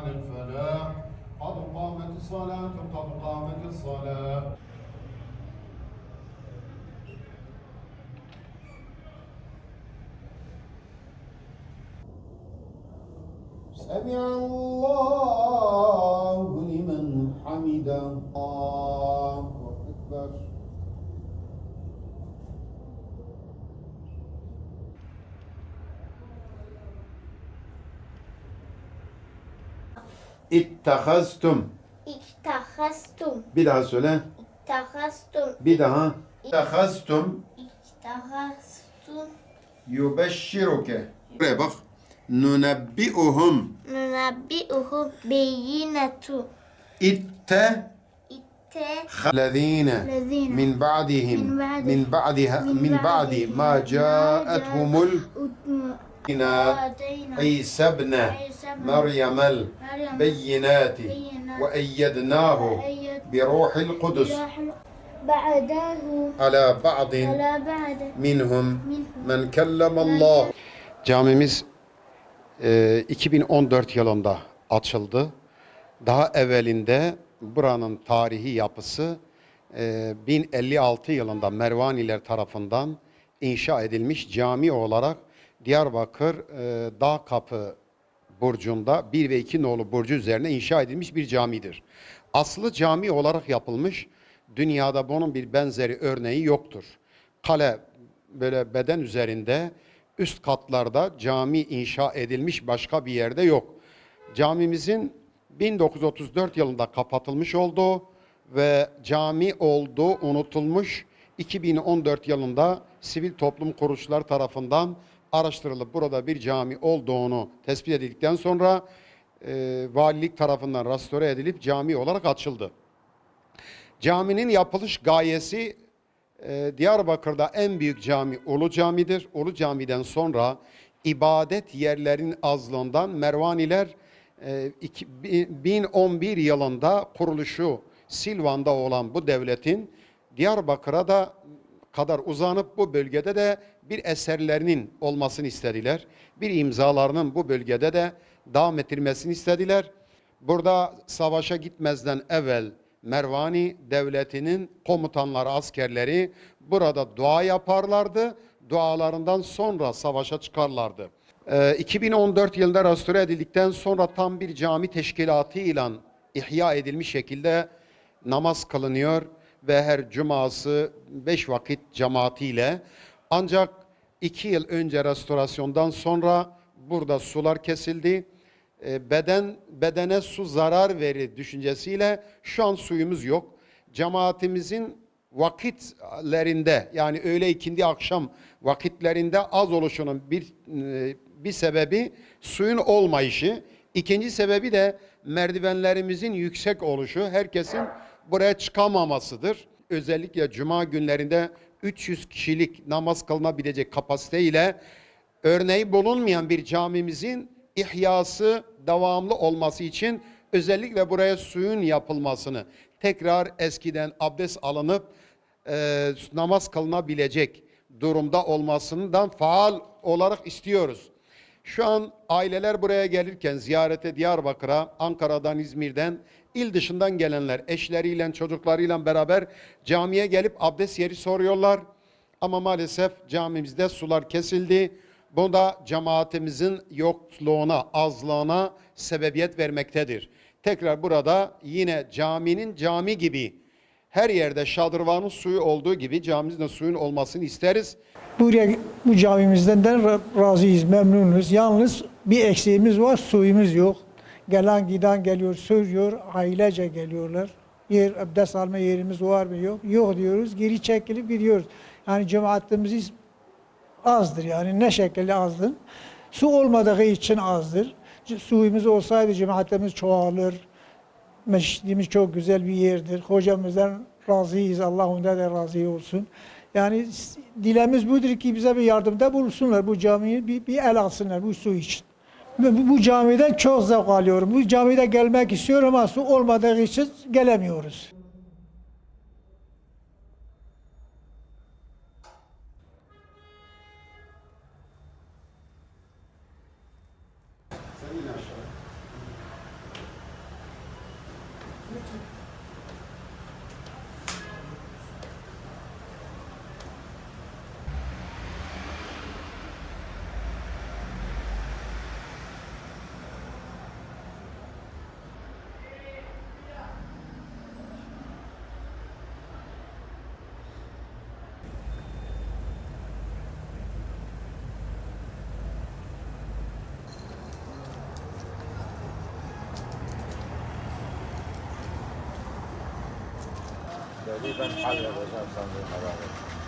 على الفلاح. قد قامت الصلاة قد قامت الصلاة. سمع الله لمن حمده. İttahaztum. İttahaztum. Bir daha söyle. İttahaztum. Bir daha. İttahaztum. İttahaztum. Yubeşşiruke. Buraya bak. Nunebbi'uhum. Nunebbi'uhum beyinetu. İtte. الذين من بعدهم من بعدها من بعد ما جاءتهم البينات عيسى ابن مريم مريم البينات بينات وأيدناه وأيد بروح القدس بعده على بعض على بعد منهم منهم من كلم الله Camimiz e, 2014 yılında açıldı. Daha evvelinde buranın tarihi yapısı e, 1056 yılında Mervaniler tarafından inşa edilmiş cami olarak Diyarbakır e, Dağ Kapı burcunda 1 ve 2 nolu burcu üzerine inşa edilmiş bir camidir. Aslı cami olarak yapılmış. Dünyada bunun bir benzeri örneği yoktur. Kale böyle beden üzerinde üst katlarda cami inşa edilmiş başka bir yerde yok. Camimizin 1934 yılında kapatılmış olduğu ve cami olduğu unutulmuş 2014 yılında sivil toplum kuruluşları tarafından araştırılıp burada bir cami olduğunu tespit edildikten sonra e, valilik tarafından restore edilip cami olarak açıldı. Caminin yapılış gayesi e, Diyarbakır'da en büyük cami Ulu Cami'dir. Ulu Cami'den sonra ibadet yerlerinin azlığından Mervaniler e, iki- bi- 1011 yılında kuruluşu Silvan'da olan bu devletin Diyarbakır'a da kadar uzanıp bu bölgede de bir eserlerinin olmasını istediler. Bir imzalarının bu bölgede de devam ettirmesini istediler. Burada savaşa gitmezden evvel Mervani devletinin komutanları, askerleri burada dua yaparlardı. Dualarından sonra savaşa çıkarlardı. Ee, 2014 yılında restore edildikten sonra tam bir cami teşkilatı ile ihya edilmiş şekilde namaz kılınıyor ve her cuması beş vakit cemaatiyle ancak iki yıl önce restorasyondan sonra burada sular kesildi. E, beden bedene su zarar verir düşüncesiyle şu an suyumuz yok. Cemaatimizin vakitlerinde yani öğle ikindi akşam vakitlerinde az oluşunun bir e, bir sebebi suyun olmayışı. İkinci sebebi de merdivenlerimizin yüksek oluşu. Herkesin buraya çıkamamasıdır. Özellikle cuma günlerinde 300 kişilik namaz kılınabilecek kapasiteyle örneği bulunmayan bir camimizin ihyası devamlı olması için özellikle buraya suyun yapılmasını tekrar eskiden abdest alınıp e, namaz kılınabilecek durumda olmasından faal olarak istiyoruz. Şu an aileler buraya gelirken ziyarete Diyarbakır'a, Ankara'dan, İzmir'den, il dışından gelenler eşleriyle, çocuklarıyla beraber camiye gelip abdest yeri soruyorlar. Ama maalesef camimizde sular kesildi. Bu da cemaatimizin yokluğuna, azlığına sebebiyet vermektedir. Tekrar burada yine caminin cami gibi her yerde şadırvanın suyu olduğu gibi camimizin de suyun olmasını isteriz. Buraya bu camimizden de ra- razıyız, memnunuz. Yalnız bir eksiğimiz var, suyumuz yok. Gelen giden geliyor, sürüyor, ailece geliyorlar. Yer, abdest alma yerimiz var mı yok? Yok diyoruz, geri çekilip gidiyoruz. Yani cemaatimiz azdır yani ne şekilde azdır. Su olmadığı için azdır. Suyumuz olsaydı cemaatimiz çoğalır. Mescidimiz çok güzel bir yerdir. Hocamızdan razıyız. Allah ondan da razı olsun. Yani dilemiz budur ki bize bir yardımda bulunsunlar. Bu camiyi bir, bir el alsınlar bu su için. Bu, bu camiden çok zevk alıyorum. Bu camide gelmek istiyorum ama su olmadığı için gelemiyoruz. YouTube. Lebih banyak.